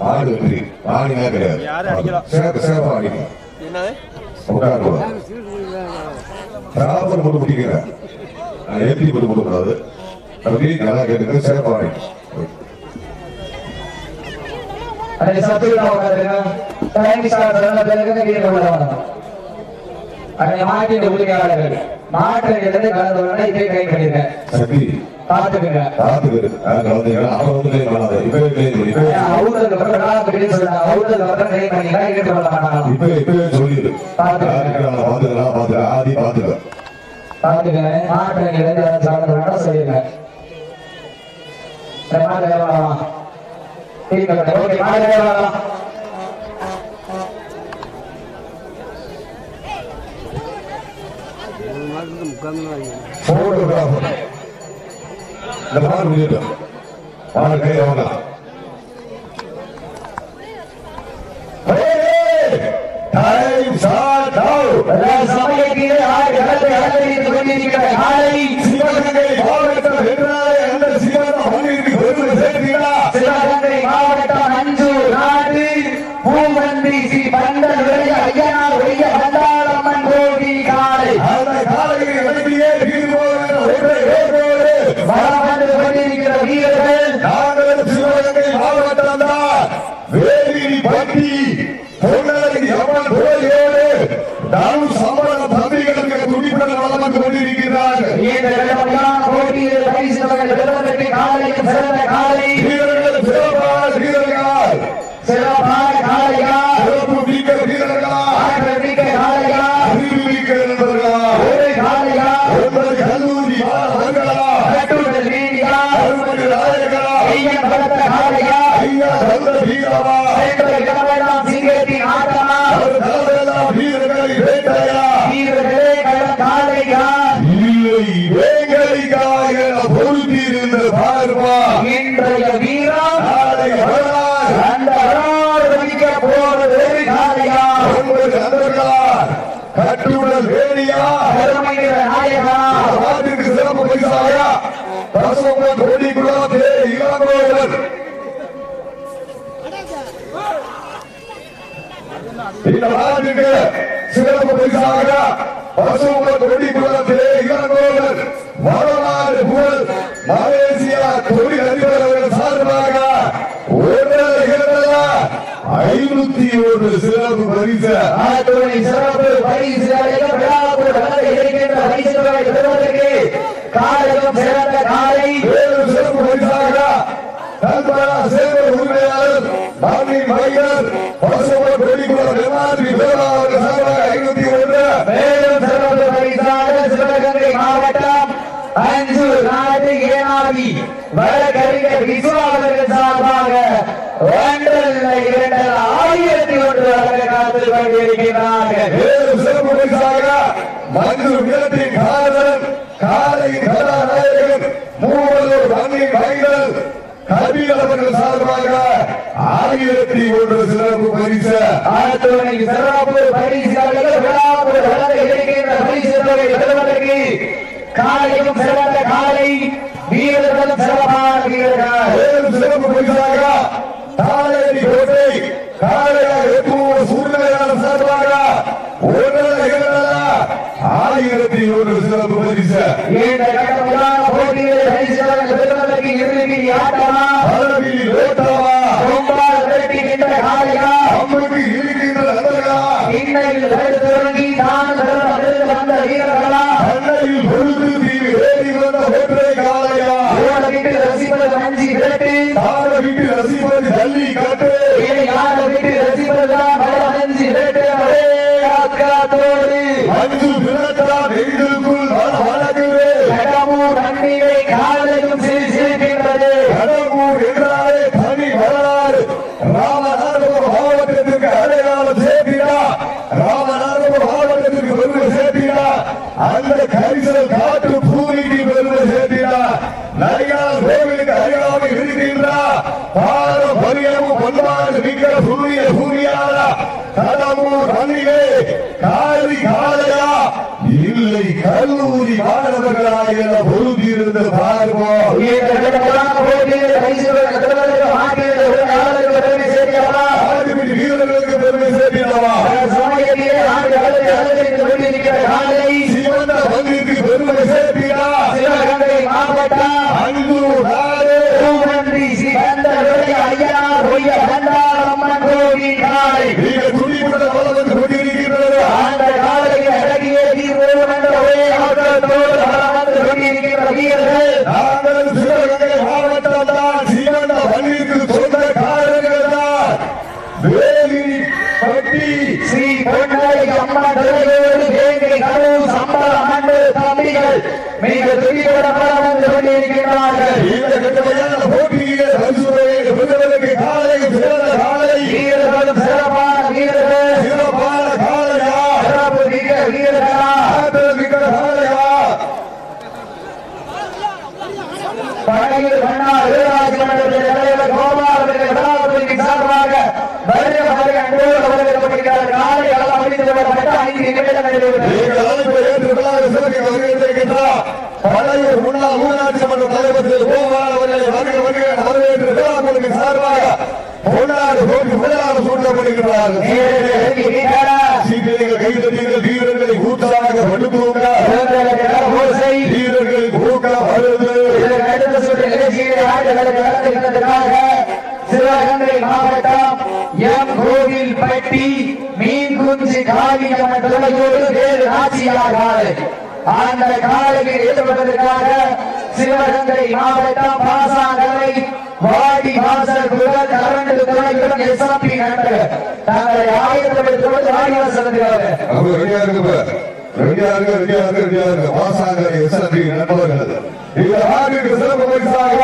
மாடு வெற்றி கிடையாது ராபர் போட்டு முடிக்கிற ஏற்றி போட்டு கொடுக்கூடாது அப்படி நல்லா கேட்டுக்க சேஃபா அடிக்கும் அதை சத்துருக்கா உட்காருங்க டைம் ஸ்டார்ட் பண்ண பிறகு வீடு கொண்டு வரணும் கலந்து கொண்டு இதே கை பண்ணிருக்கேன் கலந்தீங்கன்னா அவன் வந்து கிளைம் பண்ணாத இப்பவே கிளைம் பண்ணி இப்பவே அவுத்ததுக்கு அப்புறம் விளாட சொல்றாங்க அவுத்ததுக்கு அப்புறம் கை பண்ணி கேட்டு கொள்ள மாட்டாங்க இப்பவே இப்பவே சொல்லிடு. பாத்துக்க. பாத்துக்கலாம் பாத்துக்கலாம் பாத்துக்கலாம் ஆதி பாத்துக்க பார்த்துக்கங்க மாற்றுகிறது கலந்து கொண்டு சொல்லிருங்க இந்த மாட்டு வரலாம் ஓகே மாட்டு வரலாம் போட்டோகிராஃபர் இந்த மாடு முடியட்டு மாடு கை வாங்கலாம் டைம் ஸ்டார்ட் அவுட் சமயத்திலே ஆறு கடத்தை அலங்கரித்துக் கொண்டிருக்கிற காலை சிவகங்கை மாவட்டம் வென்றாலே அந்த சிவகங்கை மண்ணிற்கு பெருமை சேர்த்தீங்களா சிவகங்கை மாவட்டம் அஞ்சூர் நாடு பூமந்தி ஸ்ரீ பண்டல் வெளிய ஐயனார் வெளிய பண்டாளம்மன் கோவில் காலை அந்த காலையை இறங்கியே தீர்வோம் ஒன்றை வேறோடு வலம் வந்து கொண்டிருக்கிற வீரர்கள் நாங்கள் சிவகங்கை மாவட்டம் தான் வேலினி பட்டி பொன்னலி அம்மன் கோயிலோடு நாம் சம்பளம் தம்பிகளுக்கு துடிப்புடன் வளம் வந்து கொண்டிருக்கிறார்கள் இந்த இடமெல்லாம் போட்டியில் பரிசு வகைகள் பெறுவதற்கு காலையும் சிறந்த காலை வீரர்கள் சிறப்பான வீரர்கள் சிறப்பான காளையா சிறப்பு மிக்க வீரர்களா ஆற்றல் மிக்க காளையா அறிவு மிக்க நண்பர்களா ஒரு காளையா ஒன்பது கல்லூரி மாணவர்களா கட்டுடல் வீடியா அருமதி நாயகரா ஐயன் பலத்த காளையா ஐயா தந்த வீரமா சென்ற இடமெல்லாம் சிங்கத்தின் ஆட்டமா அவர் தலைமையெல்லாம் வீரர்களை வேட்டையா வீரர்களே களம் காளையா இல்லை வேங்கலிக்காக பொறுத்திருந்த பார்வா இன்றைய வீரம் நாளை வரலாறு அந்த அறாறு வகிக்க போவது ஒரு காளையா ஒன்பது நண்பர்களா கட்டுடல் வேணியா பெருமையிற நாயகா நாட்டிற்கு சிறப்பு பரிசாக பசும கோடி குலாத்தே இளங்கோவன் இந்த நாட்டிற்கு சிறப்பு பரிசாக பசும கோடி குலாத்தே இளங்கோவன் வரலாறு புகழ் மலேசியா தொழில் அதிபர் அவர்கள் சார்பாக ஒரு இரண்டல்ல ஐநூத்தி ஒரு சிறப்பு பரிசு. சிறப்பு பரிசு காலையும் சிறந்த காலை. சிறப்பு பரிசாக உரிமையாளர் மாமி நிர்மாணி பேராளர் சார்பாக ஐநூத்தி ஒன்று. மேலும் சிறப்பு பரிசாக சிவகங்கை மாவட்டம் அஞ்சு நாடு ஏனாதி வழக்கறிஞர் விஸ்வாவர்கள் சார்பாக ஒன்றல்ல இரண்டல்ல ஆயிரத்தி ஒன்று வழக்கு காத்து கொண்டிருக்கிறார்கள். வேறு சிறப்பு பரிசாக மஞ்சு வீரத்தின் காதலன் காலையின் கதாநாயகன் மூவலூர் மண்ணி மையர் கபில் அவர்கள் சார்பாக ஆயிரத்தி ஒன்று சிறப்பு பரிசு. சிறப்பு பெறுவதற்கு காலையும் சிறந்த காலை வீரர்களும் சிறப்பான வீரர்கள் வேறு சிறப்பு பரிசாக தாளேரி கோட்டை காளையாக ஆயிரத்தி ஒன்று சிறப்பு பரிசு இந்த பெறுவதற்கு பதவியில் இருக்கின்ற நண்பர்களா இன்னையில் தொடங்கி வந்த வீரர்களா அன்னையில் பொழுது வந்த ஒற்றை ஓட ரசிப்பது அஞ்சி விரட்டு தார ரசிப்பது ஜல்லி கட்டு இல்லை கல்லூரி மாணவர்களாக பொருந்திருந்த பார்வோம் வீரர்களுக்கு பெருமை சேர்க்கிறவா சிவந்த பகுதிக்கு பெருமை சேர்க்கிறார் அன்பு மிக வந்து கொண்டிருக்கிறார்கள் இந்த கடுமையான போட்டியிலே பரிசுரையை பெறுவதற்கு காலை சிறந்த காலை. வீரர்களும் சிறப்பான வீரர்கள். சிறப்பான காலையா? சிறப்பு மிக்க வீரர்களா? ஆதரவிக்க காலையா? பழகில் மன்னார் வீரராஜ மன்றத்தின் தலைவர் கோபால் அவர்கள் விழாக்குழுவின் சார்பாக வருக வருக அன்போடு வரவேற்கப்படுகிறார் காலை அளவு அமைந்து விடப்பட்ட ஐந்து நிமிடங்களில் நீங்கள் அழைப்பை ஏற்று பழைய முன்னாள் ஊராட்சி மன்ற தலைவர் திரு கோபால் அவர்களை வருக வருக வரவேற்று விழாக்களுக்கு சார்பாக பொன்னாடு போட்டி முதலாக சூட்டப்படுகிறார்கள் சீக்கிரங்கள் வீரர்களை ஊட்டாக படுத்துங்க வீரர்களை ஊக்கம் வருது. சிவகங்கை மாவட்டம் எம் கோவில் பட்டி மீன் குஞ்சு காவியம்மன் தலைமையோடு வேறு நாச்சியார் அந்த காலையில் ஈடுபட்டதற்காக சிவகங்கை மாவட்டம் பாசாங்கரை வாடி வாசல் குடல் கரண்டு துறையுடன் எஸ்ஆபி நண்பர்கள் தங்களை ஆயிரத்தி வாடிவாசல் ஆயிரம் ரெடியா இருக்கு ரெடியா இருக்கு ரெடியா இருக்கு நண்பர்கள். இந்த ஆண்டுக்கு சிறப்பு பரிசாக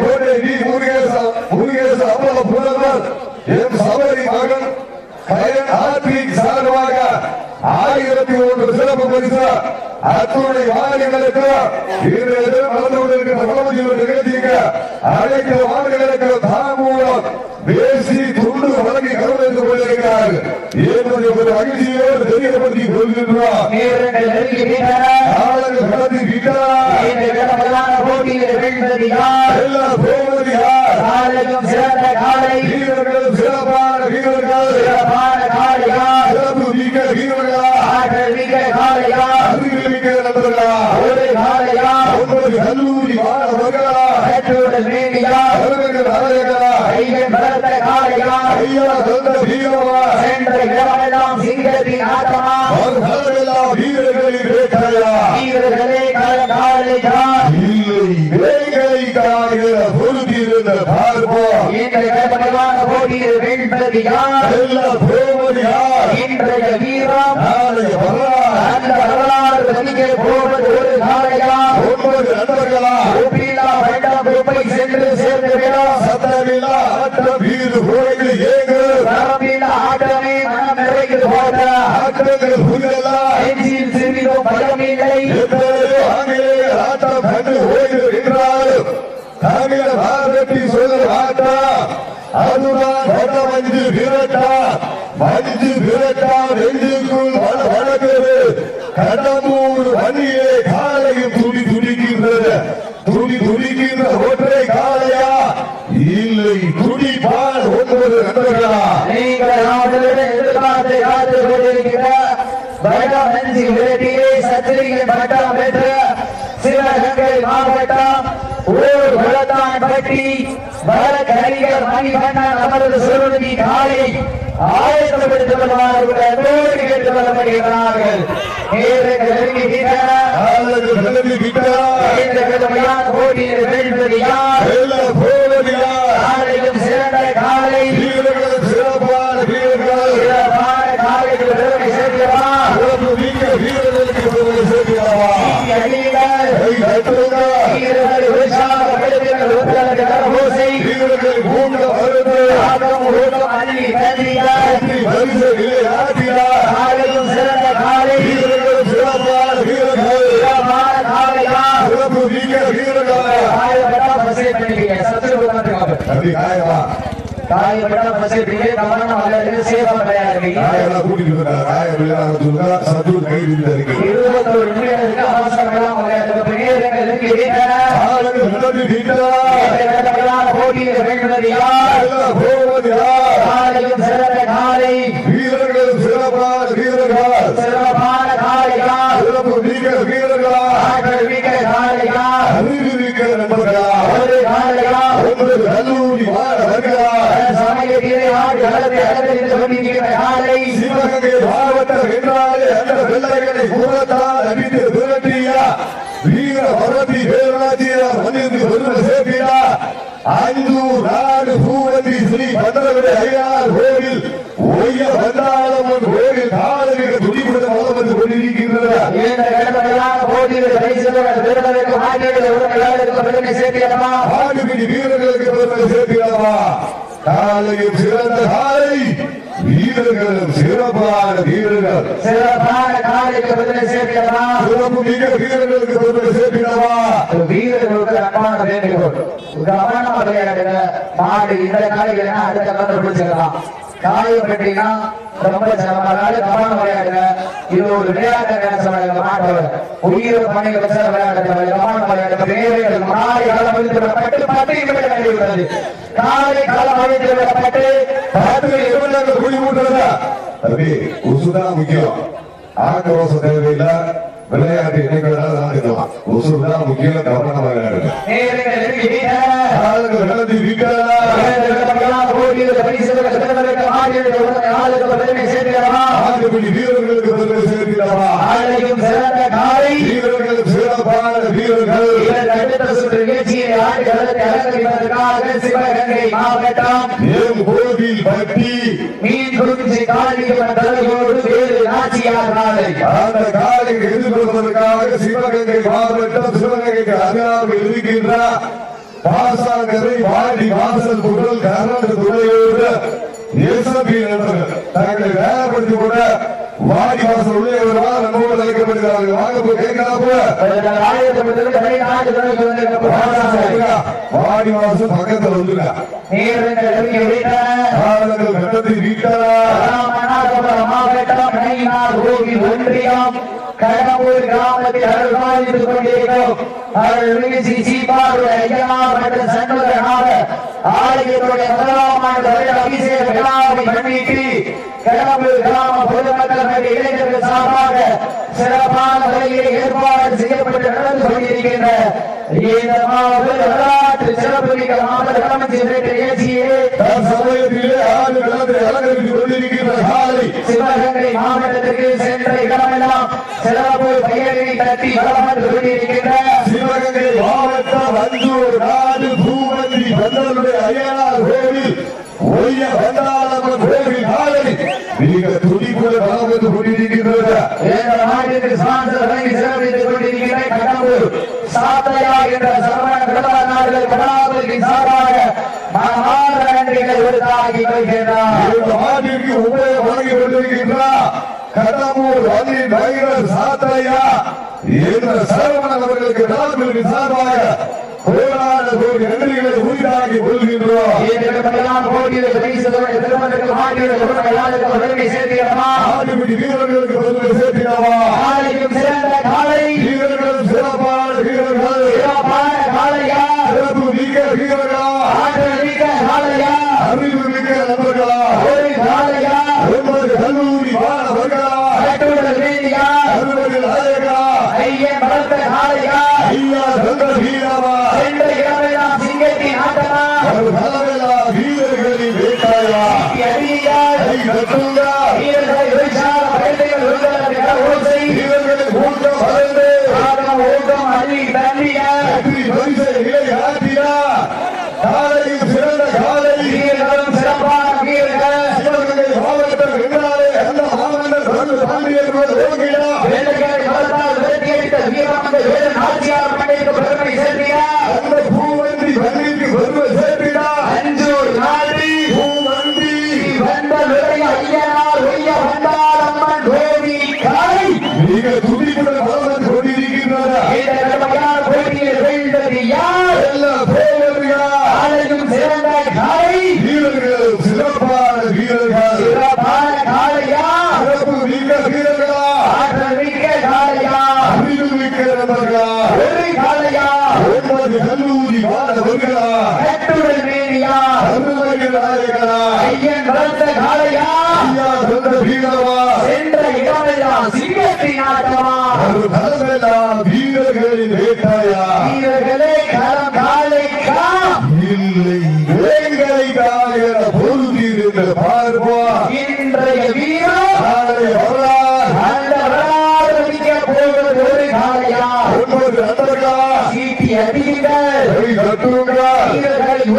கோட்டை வி. முருகேச முருகேச அவ்வளவு புலவர் என் சபரி மகன் கயன் சார்பாக ஆயிரத்தி ஒன்று சிறப்பு பரிசு அத்துடைய எதிர் நடந்து கொண்டிருக்கிற வளமதியோடு நிகழ்ச்சிக்கு அனைத்து மாநிலங்களுக்கு தாமூலம் பேசி துண்டு வழங்கி கவனித்துக் கொண்டிருக்கிறார்கள் என்பதை ஒரு மகிழ்ச்சியோடு தெரியப்படுத்தி காலங்கள் கடந்து விட்டார் எல்லா போவது யார்? காலையும் சிறந்த காலை. வீரர்கள் சிறப்பான வீரர்கள் சிறப்பான காளையா சிறப்பு மிக்க வீரர்களா ஆற்றல் மிக்க காளையா அறிவில் நண்பர்களா ஒரு காளையா ஒன்பது கல்லூரி பலத்த ஐயா வீரமா சென்ற இடமெல்லாம் சிங்கத்தின் ஆட்டமா வீரர்களின் வேட்டையா வீரர்களே இல்லை காய பொருத்தியிருந்த பார்ப்போம். வெல்வது யார்? போவது யார்? இன்றைய வீரம். நாளைய வரலாறு. அந்த வரலாறு பதிக்க போவது ஒரு காளையா ஒன்பது நண்பர்களா? ஒப்பில்லா வேண்டாம் குரூப்பை சென்று சேர்ந்து விடும் சத்தமில்லா ஆட்டம் வீடு கோயில் ஏங்கு. வரம்பில் ஆட்டமே மனம் நிறைந்து போத? ஆட்டங்கள் புரியலா நெஞ்சில் சிறிதும் பயமில்லை அதுதான் வட மஞ்சு விரட்டா மஞ்சு விரட்டா நெஞ்சுக்குள் வள வளர்கிறது கடம்பூர் மணியே காலையும் துடி துடிக்கின்றது துடி துடிக்கின்ற ஒற்றை காலையா இல்லை துடிப்பால் ஒன்பது நண்பர்களா நீங்கள் நாடுகளுடன் எதிர்பார்த்து காத்து கொண்டிருக்கிற வடம் நெஞ்சி விரட்டியே சத்திரிகள் பட்டம் பெற்ற சிவகங்கை மாவட்டம் ஊர் குளத்தான் பட்டி வழக்கறிஞர் மணிகண்ணன் அவரது சுருதி காலை ஆயத்தப்படுத்திக் கொள்வார்கள் அன்போடு கேட்டுக் கொள்ளப்படுகிறார்கள். போட்டியில் வெல்வது யார் காலையும் சிறந்த காலை வீரர்கள் சிறப்பான வீரர்கள் சிறப்பான காலைக்கு பெருமை சேர்க்கிறா சிறப்பு மிக்க வீரர்களுக்கு ஒருவர் சேர்க்கிறாரா அணியினர் கை தட்டுங்க வீரர்கள் உற்சாகப்படுத்துகிற உத்தரவு கரபூசை வீரர்கள் கூட்ட வருது ஆகம் ஊக்கம் அள்ளி தந்தியார் வரிசை விளையாட்டினார் காலையும் சிறந்த காலை வீரர்கள் சிறப்பான வீரர்கள் சிறப்பான காலையா சிறப்பு மிக்க வீரர்கள் காயப்பட்ட பசை பண்ணிக்க சத்துரு உட்காந்துருக்காங்க தம்பி காயமா காயப்பட்ட பசை பண்ணிக்க கவனம் அல்லது சேவம் கிடையாது காயெல்லாம் கூட்டிட்டு இருக்காங்க காயம் விளையாட சொல்லுங்க சத்து கை இருக்கு இருபத்தோரு நிமிடங்களுக்கு அவசரம் விளையாட்டு நேரங்களுக்கு வீட்டன காலையில் கிளம்பி விட்டார் போட்டியில் வெல்வது யார்? எல்லாம் போவது யார்? காலையும் சிறந்த காலை வீரர்கள் சிறப்பான வீரர்கள். சிறப்பான காலையா சிறப்பு மிக்க வீரர்களா ஆற்றல் மிக்க காலையா அறிவு இருக்கிற நண்பர்களா ஒரு காலையா கல்லூரி வாழ வருகிறார் சமயத்திலே ஆடு களத்தை அலங்கரித்துக் கொண்டிருக்கிற காலை சிவகங்கை மாவட்டம் என்றாலே அந்த பிள்ளைகளை கூறத்தால் அறிந்து விரட்டியா வீர பரதி பேரனாச்சியார் மனிதன் பெருமை சேர்க்கிறார் ஐந்து நாடு பூவதி ஸ்ரீ பந்தரவிட ஐயார் கோவில் ஒய்ய வந்தாளம்மன் கோவில் காலமிக துடிப்புடன் வளம் வந்து கொண்டிருக்கின்றன இந்த கடமையான போட்டியில் பரிசுகள் விருதுகளுக்கு மாற்றியது பெருமை சேர்க்கிறமா ஆடுபிடி வீரர்களுக்கு பெருமை சேர்க்கிறாமா காலையும் சிறந்த காலை வீரர்களும் சிறப்பான வீரர்கள். சிறப்பான காலைக்கு பெருமை சேர்க்கிறமா சிறப்பு மிக வீரர்களுக்கு பெருமை சேர்க்கிறாமா வீரர்களுக்கு அன்பான வேண்டுகோள். கவனமா விளையாடுங்க மாடு இந்த காலையில அடுத்த கலந்து பிடிச்சிடலாம். காயம் கட்டினா ரொம்ப சிரமம் கவனம் விளையாடுங்க இது ஒரு விளையாட்டு நேரம் மாட்டோட உயிர் பணிகள் வச்சு விளையாடுங்க கவனம் விளையாடுங்க வீரர்கள் மாறி களம் அழித்து விடப்பட்டு பத்து நிமிடம் கழிவுள்ளது காலை களம் அழித்து விடப்பட்டு பாட்டுல எவ்வளவு குடி மூட்டுறதா தம்பி உசுதான் முக்கியம். ஆக்ரோஷம் தேவையில்லை. விளையாட்டு இணைகளால் ஆடிடலாம் உசுதான் முக்கியம். கவனமா விளையாடுங்க. நேரங்கள் நெருங்கிவிட்டன. காலங்கள் நடத்தி வீட்டாளா ஆடுபிடி வீரர்களுக்கு பெருமை சேர்க்கிறாமா வீரர்கள் சிறப்பான வீரர்கள் எம் கோவில் பட்டி அந்த காலை எதிர்கொள்வதற்காக சிவகங்கை மாவட்டம் சிவகங்கைக்கு அருகாமல் இருக்கின்ற பாசாங்கரை வாடி வாசல் புகழ் கரண துணையோடு எஸ்எம்பி நண்பர்கள் தங்களை வேலைப்படுத்தி கூட வாடி வாசல் உள்ளே வருவா நம்மோடு அழைக்கப்படுகிறார்கள் வாங்க போய் கேட்கலாம் வாடி வாசல் பக்கத்துல வந்துங்க கட்டத்தை வீட்டாரா ஒன்றியம் கடம்பூர் கிராமத்தில் அருள்பாலித்துக் கொண்டிருக்கிறோம். அருள்மிகு சீபாடு ஐயனார் மற்றும் சண்முகநாதர் ஆலயத்துடைய முதலாம் ஆண்டு வருட அபிஷேக விழாவை முன்னிட்டு கடம்பூர் கிராம பொதுமக்கள் மற்றும் இளைஞர்கள் சார்பாக சிறப்பான முறையில் ஏற்பாடு செய்யப்பட்டு நடந்து கொண்டிருக்கின்ற இந்த மாவட்ட வரலாற்று சிறப்புமிக்க மாவட்ட தலைமை நிகழ்ச்சியே சமயத்திலே ஆண்டு களத்தை அலங்கரித்துக் கொண்டிருக்கின்ற காலை சிவகங்கை மாவட்டத்திற்கு சென்ற இடமெல்லாம் சிறப்பு பெயரை தட்டி வளர்ந்து கொண்டிருக்கின்ற சிவகங்கை மாவட்டம் அஞ்சூர் நாடு பூமந்தி பந்தருடைய அய்யனார் கோவில் ஒய்ய வந்தாளம்மன் கோவில் காலை மிக துடிப்புடன் வளம் வந்து கொண்டிருக்கின்றது. சான்று வழங்கி சிறப்பித்துக் சாத்தையா என்ற சரவண கடலா நாடுகள் கடாபதிக்கு சார்பாக மனமார்ந்த நன்றிகளை உறுத்தாக்கி கொள்கின்றார் இந்த மாட்டிற்கு உங்களை வழங்கி கொண்டிருக்கின்றார் கடம்பூர் வலி வைரர் சாத்தையா என்ற சரவணன் அவர்களுக்கு நலன்களுக்கு சார்பாக போராட கோரி நன்றிகளை உரிதாக்கி கொள்கின்றோம். இதற்கெல்லாம் போட்டியில் பரிசுகளை திருமணத்தில் மாட்டியில் உரிமையாளருக்கு பெருமை சேர்க்கிறமா ஆட்டுக்குட்டி வீரர்களுக்கு பெருமை சேர்க்கிறவா காலையும் சிறந்த காலை வீரர்கள் சிறப்பான வீரர்கள் சிறப்பான காலையா ஆற்றல் மிக்க காலையா அறிவு மிக்க நண்பர்களா ஒரு காலையா ஒன்பது கல்லூரி மாணவர்களா? கட்டுடல் வேதியா அறுபது நாயகா? ஐயன் வளர்த்த காலையா ஐயா தந்த வீரவா சென்ற இடமெல்லாம் சிங்கத்தின் ஆட்டமா? ஒரு தலைமையா வீரர்களின் வேட்டாயா? அடியா கை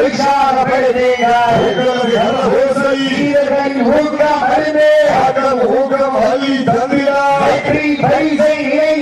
विचार बढ़ने का घर हो सही कहीं होगा बढ़ने आगम होगा भली धंधिया बैठी भाई गई है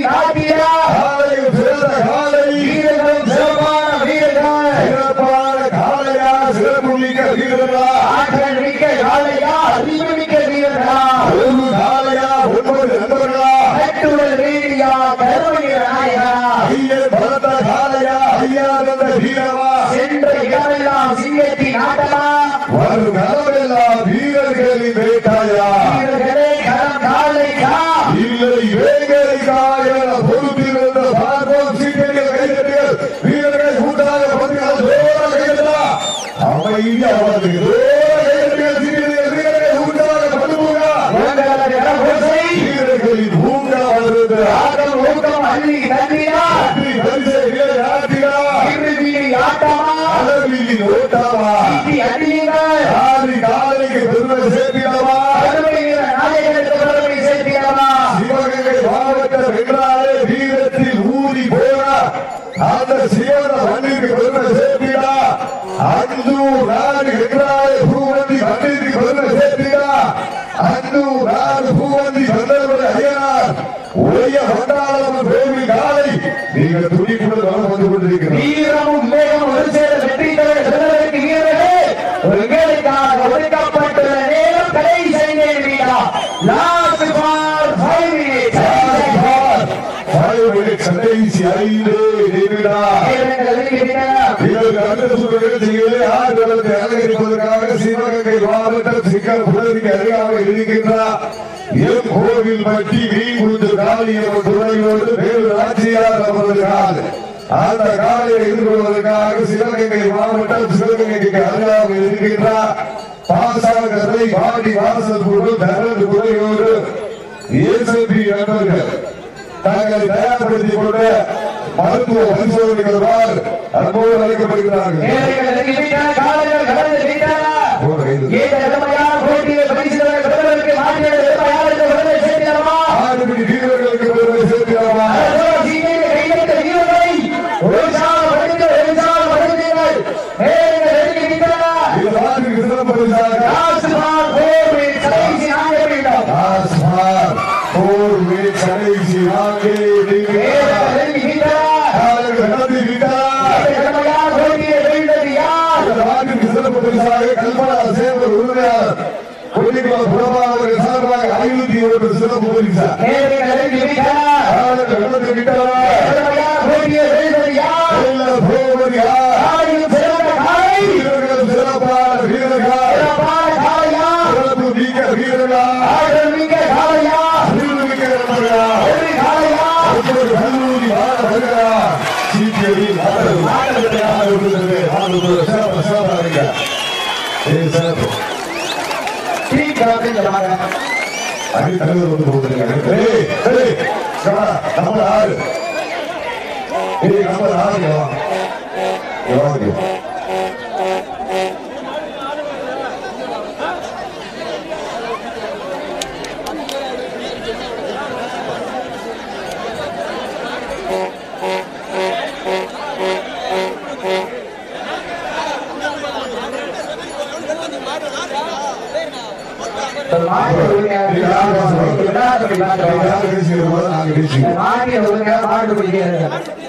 சேர்த்திடவா இட்டி அடியினா யாரு காதலிக்கு பெருமை சேர்த்திடவா? கருமையில நாயகனுக்கு பெருமை சேர்த்திடவா? சிவகங்கை மாவட்ட வென்றாலே வீரத்தில் ஊறி போன அந்த சிவன மண்ணிற்கு போட்டிகள் செய்வது யார் தொடர்ந்து சிக்கல் புலருக்கு அருகாக இருக்கின்றார் எம் கோவில் பற்றி வீங்குந்து காலியம் துணையோடு வேறு ஆட்சியார் அவர்களுக்காக அந்த காலையில் எதிர்கொள்வதற்காக சிவகங்கை மாவட்டம் சிவகங்கைக்கு அருகாக இருக்கின்றார் பாசாகத்தை பாடி வாசல் கொண்டு தரது குறையோடு ஏசபி நண்பர்கள் தங்களை தயார்படுத்திக் கொண்டு மருத்துவ பரிசோதனைகள் அன்போடு அழைக்கப்படுகிறார்கள். மாநாடு கல்பனாக சேர்ந்த உரிமையாளர். கொல்லிக்குளம் புறமானவர்கள் சார்பாக ஐநூத்தி இருபது சிறப்பு பரிசா சிறப்பான வீரர்கள்? வீரர்கள்? அன்புக்குரிய தலைவர் வந்து கொடுத்துருக்காங்க நாங்கள் பேசுகிறோம்